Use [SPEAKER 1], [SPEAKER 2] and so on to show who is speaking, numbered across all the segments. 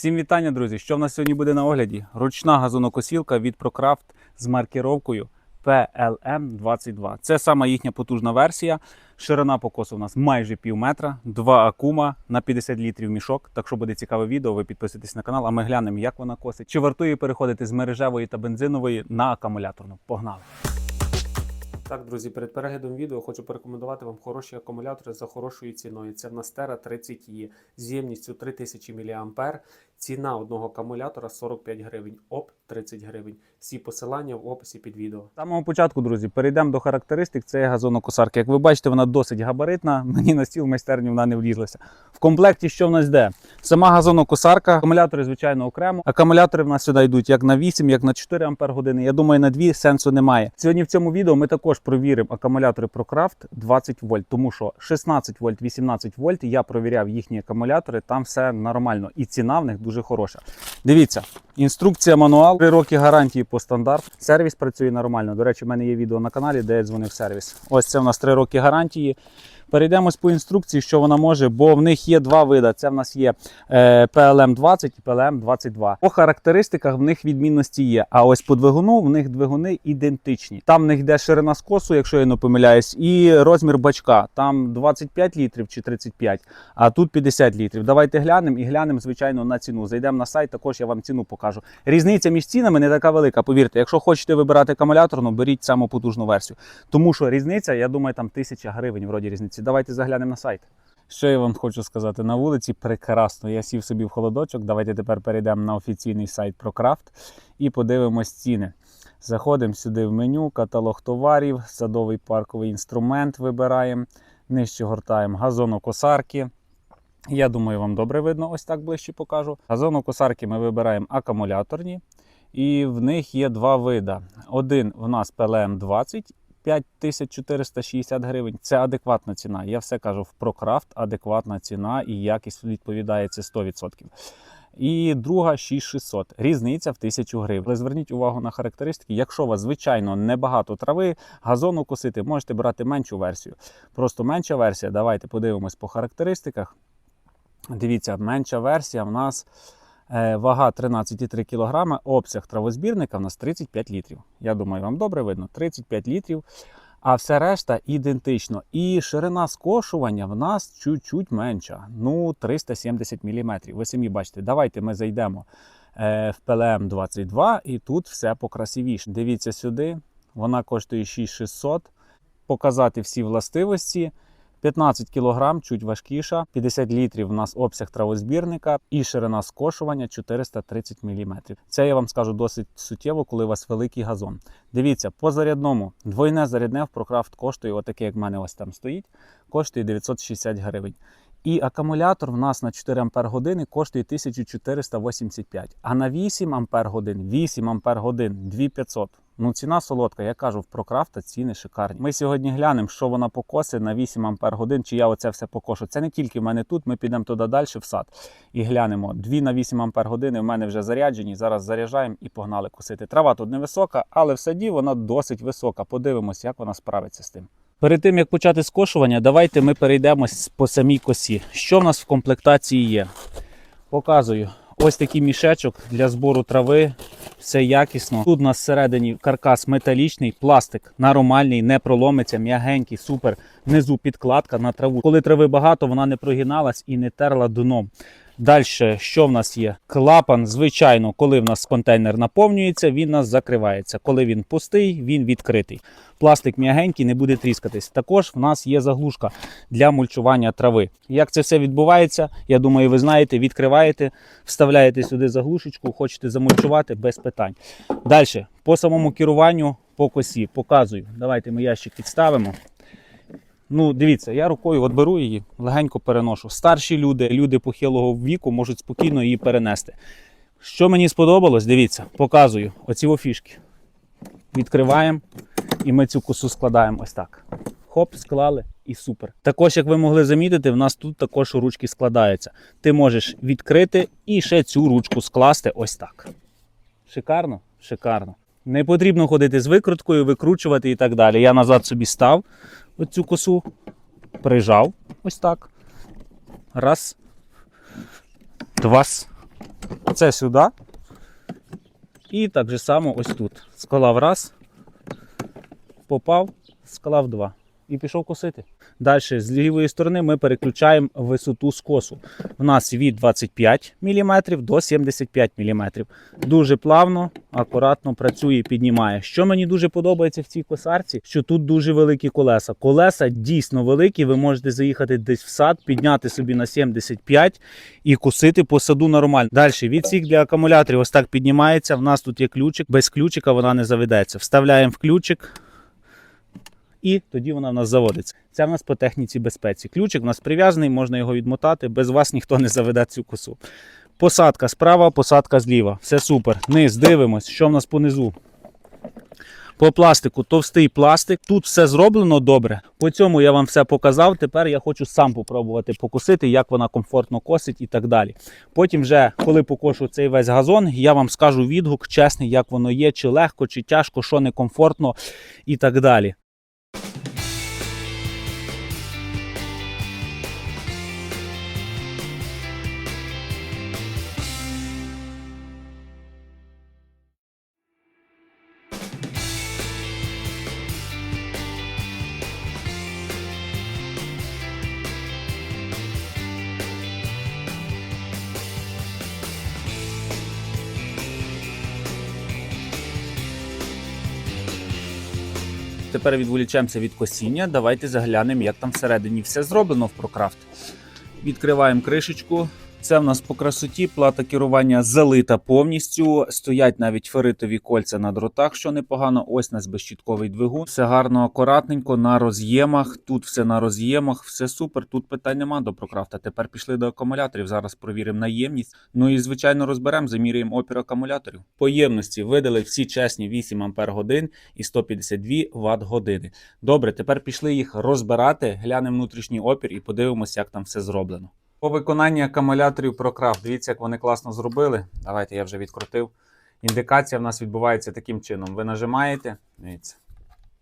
[SPEAKER 1] Всім вітання, друзі! Що в нас сьогодні буде на огляді? Ручна газонокосілка від ProCraft з маркіровкою PLM22. Це сама їхня потужна версія. Ширина покосу у нас майже пів метра, два акума на 50 літрів мішок. Так що буде цікаве відео, ви підписуйтесь на канал, а ми глянемо, як вона косить. Чи вартує переходити з мережевої та бензинової на акумуляторну? Погнали! Так, друзі, перед переглядом відео хочу порекомендувати вам хороші акумулятори за хорошою ціною. Це в нас Terra 30 e з ємністю 3000 мА. Ціна одного акумулятора 45 гривень, ОП 30 гривень. Всі посилання в описі під відео. З самого початку, друзі, перейдемо до характеристик цієї газонокосарки. Як ви бачите, вона досить габаритна. Мені на стіл майстерні вона не влізлася. В комплекті що в нас йде? Сама газонокосарка, акумулятори, звичайно, окремо. Акумулятори в нас сюди йдуть як на 8, як на 4 Ампер години. Я думаю, на 2 сенсу немає. Сьогодні в цьому відео ми також провіримо акумулятори ProCraft 20 вольт, тому що 16 вольт, 18 вольт я провіряв їхні акумулятори, там все нормально. І ціна в них дуже хороша. Дивіться, інструкція, мануал, 3 роки гарантії по стандарт. Сервіс працює нормально. До речі, в мене є відео на каналі, де я дзвонив сервіс. Ось це в нас 3 роки гарантії. Перейдемось по інструкції, що вона може, бо в них є два види. Це в нас є е, PLM20 і PLM22. По характеристиках в них відмінності є. А ось по двигуну в них двигуни ідентичні. Там в них йде ширина скосу, якщо я не помиляюсь, і розмір бачка. Там 25 літрів чи 35, а тут 50 літрів. Давайте глянемо і глянемо, звичайно, на ціну. Зайдемо на сайт, також я вам ціну покажу. Різниця між цінами не така велика. Повірте, якщо хочете вибирати акумуляторну, беріть саму потужну версію. Тому що різниця, я думаю, там тисяча гривень вроді різниці. Давайте заглянемо на сайт. Що я вам хочу сказати? На вулиці прекрасно. Я сів собі в холодочок. Давайте тепер перейдемо на офіційний сайт ProCraft і подивимось ціни. Заходимо сюди в меню, каталог товарів, садовий парковий інструмент вибираємо. Нижче гортаємо газонокосарки. Я думаю, вам добре видно, ось так ближче покажу. Газонокосарки ми вибираємо акумуляторні, і в них є два вида. Один в нас PLM20 5460 гривень. Це адекватна ціна. Я все кажу в ProCraft, адекватна ціна і якість відповідає це 100%. І друга 6600. Різниця в 1000 гривень. Але зверніть увагу на характеристики. Якщо у вас, звичайно, небагато трави, газону косити, можете брати меншу версію. Просто менша версія. Давайте подивимось по характеристиках. Дивіться, менша версія в нас. Е, Вага 13,3 кг, обсяг травозбірника в нас 35 літрів. Я думаю, вам добре видно, 35 літрів. А все решта ідентично. І ширина скошування в нас чуть-чуть менша. Ну, 370 мм. Ви самі бачите, давайте ми зайдемо е, в PLM 22 і тут все покрасивіше. Дивіться сюди, вона коштує 6600. Показати всі властивості. 15 кг, чуть важкіша, 50 літрів у нас обсяг травозбірника і ширина скошування 430 мм. Це я вам скажу досить суттєво, коли у вас великий газон. Дивіться, по зарядному двойне зарядне в ProCraft коштує, отаке, як в мене ось там стоїть, коштує 960 гривень. І акумулятор в нас на 4 Ампер години коштує 1485, а на 8 Ампер годин, 8 Ампер годин 2500. Ну, ціна солодка, я кажу, в ProCraft ціни шикарні. Ми сьогодні глянемо, що вона покосить на 8 Ампер годин, чи я оце все покошу. Це не тільки в мене тут, ми підемо туди далі в сад і глянемо. 2 на 8 Ампер години в мене вже заряджені. Зараз заряджаємо і погнали косити. Трава тут невисока, але в саді вона досить висока. Подивимось, як вона справиться з тим. Перед тим як почати скошування, давайте ми перейдемо по самій косі. Що в нас в комплектації є? Показую. Ось такий мішечок для збору трави. Все якісно. Тут у нас всередині каркас металічний, пластик нормальний, не проломиться, м'ягенький, супер. Внизу підкладка на траву. Коли трави багато, вона не прогиналась і не терла дном. Далі, що в нас є? Клапан, звичайно, коли в нас контейнер наповнюється, він у нас закривається. Коли він пустий, він відкритий. Пластик м'ягенький, не буде тріскатись. Також в нас є заглушка для мульчування трави. Як це все відбувається, я думаю, ви знаєте, відкриваєте, вставляєте сюди заглушечку, хочете замульчувати без питань. Далі, по самому керуванню по косі показую. Давайте ми ящик підставимо. Ну, дивіться, я рукою от беру її, легенько переношу. Старші люди, люди похилого віку можуть спокійно її перенести. Що мені сподобалось, дивіться, показую оці офішки. Відкриваємо і ми цю косу складаємо ось так. Хоп, склали і супер. Також, як ви могли замітити, в нас тут також ручки складаються. Ти можеш відкрити і ще цю ручку скласти ось так. Шикарно? Шикарно. Не потрібно ходити з викруткою, викручувати і так далі. Я назад собі став оцю косу, прижав ось так. Раз. Два. Це сюди. І так же само ось тут. Склав раз, попав, склав два. І пішов косити. Далі з лівої сторони ми переключаємо висоту скосу. У нас від 25 мм до 75 мм. Дуже плавно, акуратно працює піднімає. Що мені дуже подобається в цій косарці, що тут дуже великі колеса. Колеса дійсно великі. Ви можете заїхати десь в сад, підняти собі на 75 і косити по саду нормально. Далі відсік для акумуляторів ось так піднімається. В нас тут є ключик. Без ключика вона не заведеться. Вставляємо в ключик. І тоді вона в нас заводиться. Це в нас по техніці безпеці. Ключик в нас прив'язаний, можна його відмотати. Без вас ніхто не заведе цю косу. Посадка справа, посадка зліва. Все супер. Низ дивимось, що в нас понизу. По пластику товстий пластик. Тут все зроблено добре. По цьому я вам все показав. Тепер я хочу сам попробувати покусити, як вона комфортно косить і так далі. Потім, вже, коли покошу цей весь газон, я вам скажу відгук чесний, як воно є, чи легко, чи тяжко, що некомфортно і так далі. Тепер відволічемося від косіння. Давайте заглянемо, як там всередині все зроблено в Procraft. Відкриваємо кришечку. Це в нас по красоті плата керування залита повністю. Стоять навіть феритові кольця на дротах, що непогано. Ось нас безщітковий двигун. Все гарно, акуратненько на роз'ємах. Тут все на роз'ємах, все супер. Тут питань нема до Procraft. Тепер пішли до акумуляторів. Зараз провіримо наємність. Ну і звичайно розберемо, заміряємо опір акумуляторів. По ємності видали всі чесні 8 Ампер годин і 152 Вт години. Добре, тепер пішли їх розбирати, глянемо внутрішній опір і подивимося, як там все зроблено. По виконанні акумуляторів прокрав. дивіться, як вони класно зробили. Давайте я вже відкрутив. Індикація в нас відбувається таким чином. Ви нажимаєте, дивіться,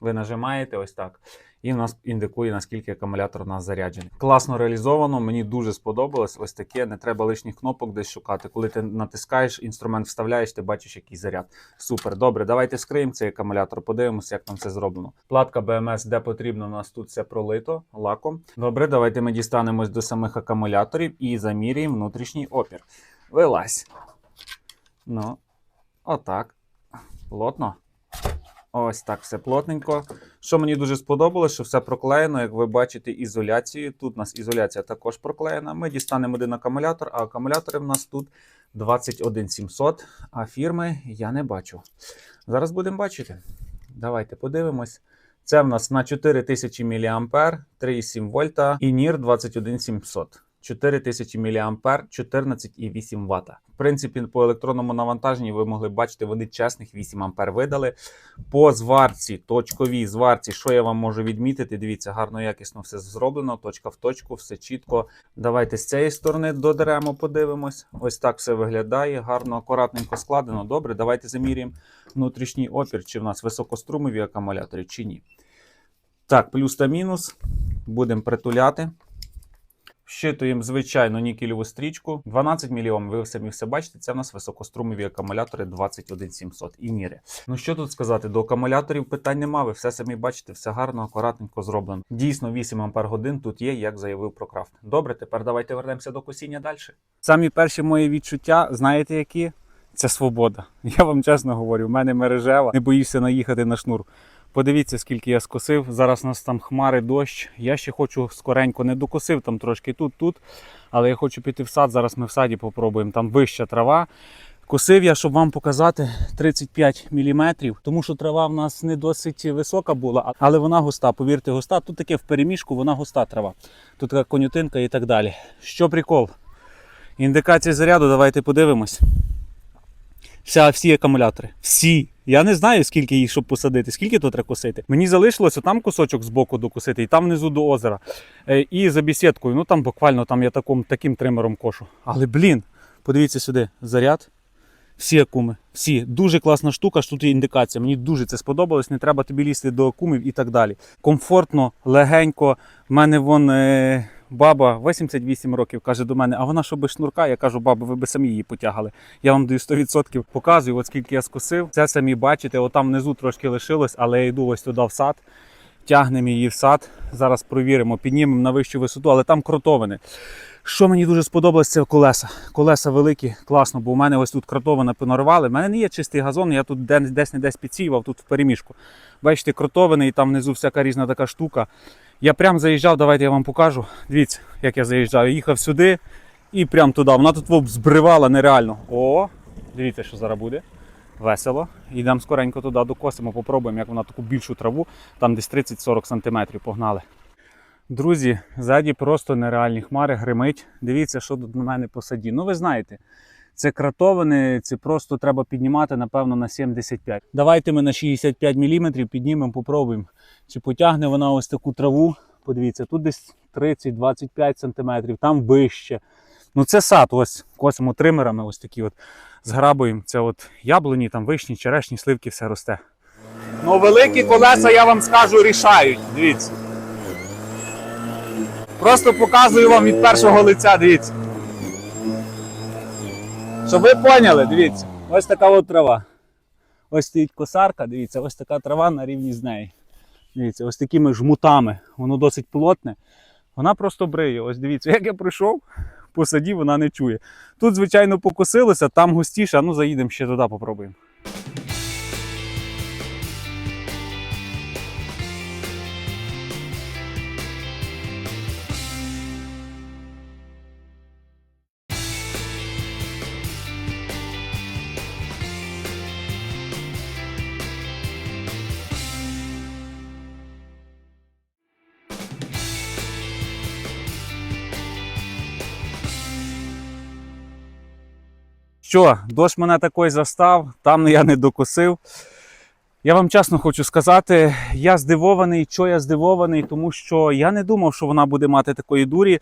[SPEAKER 1] ви нажимаєте ось так. І в нас індикує, наскільки акумулятор у нас заряджений. Класно реалізовано, мені дуже сподобалось. Ось таке, не треба лишніх кнопок десь шукати. Коли ти натискаєш, інструмент вставляєш, ти бачиш, який заряд. Супер. Добре, давайте скриємо цей акумулятор, подивимося, як там це зроблено. Платка BMS, де потрібно, у нас тут все пролито лаком. Добре, давайте ми дістанемось до самих акумуляторів і заміряємо внутрішній опір. Вилазь. Ну, отак. Плотно. Ось так все плотненько. Що мені дуже сподобалось, що все проклеєно, як ви бачите, ізоляцією. Тут у нас ізоляція також проклеєна. Ми дістанемо один акумулятор, а акумулятори в нас тут 21700, а фірми я не бачу. Зараз будемо бачити. Давайте подивимось. Це в нас на 4000 мА, 3,7 вольта і NIR 21700. 4000 мА, 14,8 Вт. В принципі, по електронному навантаженні ви могли бачити, вони чесних 8 А видали. По зварці, точковій зварці, що я вам можу відмітити? Дивіться, гарно якісно все зроблено, точка в точку, все чітко. Давайте з цієї сторони додеремо, подивимось. Ось так все виглядає. Гарно, акуратненько складено. Добре, давайте заміряємо внутрішній опір, чи в нас високострумові акумулятори, чи ні. Так, плюс та мінус. Будемо притуляти. Щитуємо звичайну нікелеву стрічку. 12 мільйон. Ви самі все бачите. Це в нас високострумові акумулятори 21700 і міри. Ну що тут сказати? До акумуляторів питань нема. Ви все самі бачите, все гарно, акуратненько зроблено. Дійсно, 8 ампер годин тут є, як заявив ProCraft. Добре, тепер давайте вернемося до косіння далі. Самі перші мої відчуття, знаєте які? Це свобода. Я вам чесно говорю, в мене мережева, не боюся наїхати на шнур. Подивіться, скільки я скосив. Зараз у нас там хмари, дощ. Я ще хочу скоренько не докосив там трошки тут, тут. Але я хочу піти в сад. Зараз ми в саді попробуємо. Там вища трава. Косив я, щоб вам показати 35 мм, тому що трава в нас не досить висока була, але вона густа. Повірте, густа. Тут таке в переміжку, вона густа трава. Тут така конютинка і так далі. Що прикол? Індикація заряду, давайте подивимось. Вся, всі акумулятори. Всі. Я не знаю, скільки їх, щоб посадити, скільки тут треба косити. Мені залишилося там кусочок з боку докусити, і там внизу до озера. Е, І за бісідкою, ну там буквально там я таким, таким тримером кошу. Але блін, подивіться сюди, заряд. Всі акуми, всі. Дуже класна штука, що тут є індикація. Мені дуже це сподобалось, не треба тобі лізти до акумів і так далі. Комфортно, легенько. В мене вон е, баба 88 років каже до мене, а вона що без шнурка? Я кажу, баба, ви би самі її потягали. Я вам даю 100% показую, от скільки я скосив. Це самі бачите, отам внизу трошки лишилось, але я йду ось туди в сад. Тягнемо її в сад. Зараз провіримо, піднімемо на вищу висоту, але там кротовини. Що мені дуже сподобалось, це колеса. Колеса великі, класно, бо у мене ось тут кротовина понарвали. У мене не є чистий газон, я тут десь не десь підсіював, тут в переміжку. Бачите, кротовини і там внизу всяка різна така штука. Я прям заїжджав, давайте я вам покажу. Дивіться, як я заїжджав. Їхав сюди і прям туди. Вона тут збривала нереально. О, дивіться, що зараз буде. Весело. Йдемо скоренько туди докосимо, попробуємо, як вона таку більшу траву, там десь 30-40 см погнали. Друзі, ззаді просто нереальні хмари, гримить. Дивіться, що тут на мене по саді. Ну, ви знаєте, це кратовини, це просто треба піднімати, напевно, на 75. Давайте ми на 65 мм піднімемо, попробуємо. Чи потягне вона ось таку траву. Подивіться, тут десь 30-25 см, там вище. Ну, це сад, ось косимо тримерами, ось такі от зграбуємо. Це от яблуні, там вишні, черешні, сливки, все росте. Ну, великі колеса, я вам скажу, рішають. Дивіться. Просто показую вам від першого лиця, дивіться. Щоб ви поняли, дивіться. Ось така от трава. Ось стоїть косарка, дивіться, ось така трава на рівні з нею. Дивіться, ось такими жмутами. Воно досить плотне. Вона просто бриє. Ось дивіться, як я прийшов, по саді вона не чує. Тут, звичайно, покосилося, там густіше, ну заїдемо ще туди, попробуємо. Що, дощ мене такий застав, там я не докосив. Я вам чесно хочу сказати, я здивований, що я здивований, тому що я не думав, що вона буде мати такої дурі.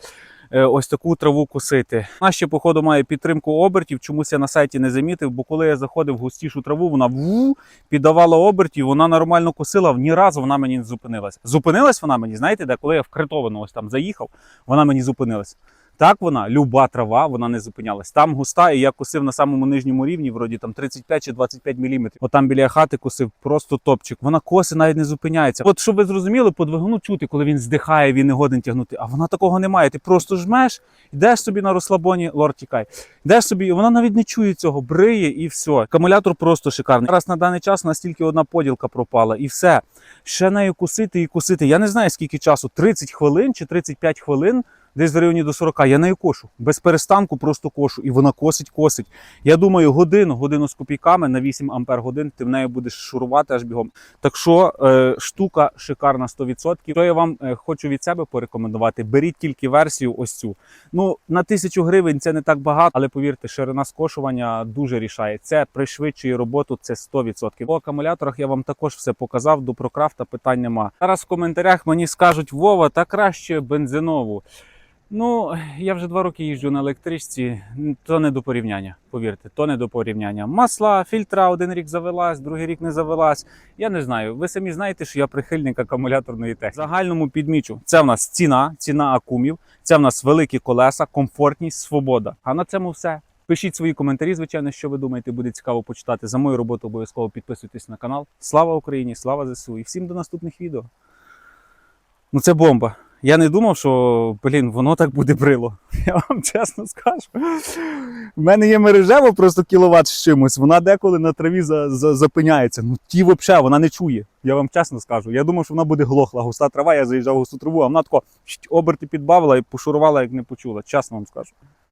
[SPEAKER 1] е, Ось таку траву косити. Вона ще, походу, має підтримку обертів. Чомусь я на сайті не замітив, бо коли я заходив в густішу траву, вона ву, піддавала обертів, вона нормально косила, ні разу вона мені не зупинилась. Зупинилась вона мені, знаєте, де коли я в критовину ось там заїхав, вона мені зупинилась. Так вона, люба трава, вона не зупинялась. Там густа, і я косив на самому нижньому рівні, вроді там 35 чи 25 мм. Отам біля хати косив просто топчик. Вона коси навіть не зупиняється. От щоб ви зрозуміли, по двигуну чути, коли він здихає, він не годен тягнути. А вона такого не має. Ти просто жмеш, йдеш собі на розслабоні, лор тікай. Йдеш собі, вона навіть не чує цього, бриє і все. Акумулятор просто шикарний. Зараз на даний час настільки одна поділка пропала, і все. Ще нею косити і косити. Я не знаю скільки часу, 30 хвилин чи 35 хвилин десь в районі до 40. Я нею кошу. Без перестанку просто кошу. І вона косить, косить. Я думаю, годину, годину з копійками на 8 ампер годин ти в неї будеш шурувати аж бігом. Так що е, штука шикарна 100%. Що я вам е, хочу від себе порекомендувати, беріть тільки версію ось цю. Ну, на тисячу гривень це не так багато, але повірте, ширина скошування дуже рішає. Це пришвидшує роботу, це 100%. По акумуляторах я вам також все показав. До прокрафта питань нема. Зараз в коментарях мені скажуть Вова, та краще бензинову. Ну, я вже два роки їжджу на електричці, то не до порівняння. Повірте, то не до порівняння. Масла, фільтра один рік завелась, другий рік не завелась. Я не знаю. Ви самі знаєте, що я прихильник акумуляторної техніки. Загальному підмічу. Це в нас ціна, ціна акумів, це в нас великі колеса, комфортність, свобода. А на цьому все. Пишіть свої коментарі, звичайно, що ви думаєте, буде цікаво почитати. За мою роботу обов'язково підписуйтесь на канал. Слава Україні, слава ЗСУ і всім до наступних відео. Ну це бомба. Я не думав, що блін, воно так буде брило. Я вам чесно скажу. У мене є мережево просто кіловат з чимось. Вона деколи на траві за, за, запиняється. Ну ті взагалі вона не чує. Я вам чесно скажу. Я думав, що вона буде глохла. Густа трава, я заїжджав в густу траву, а вона тако оберти підбавила і пошурувала, як не почула. Чесно вам скажу.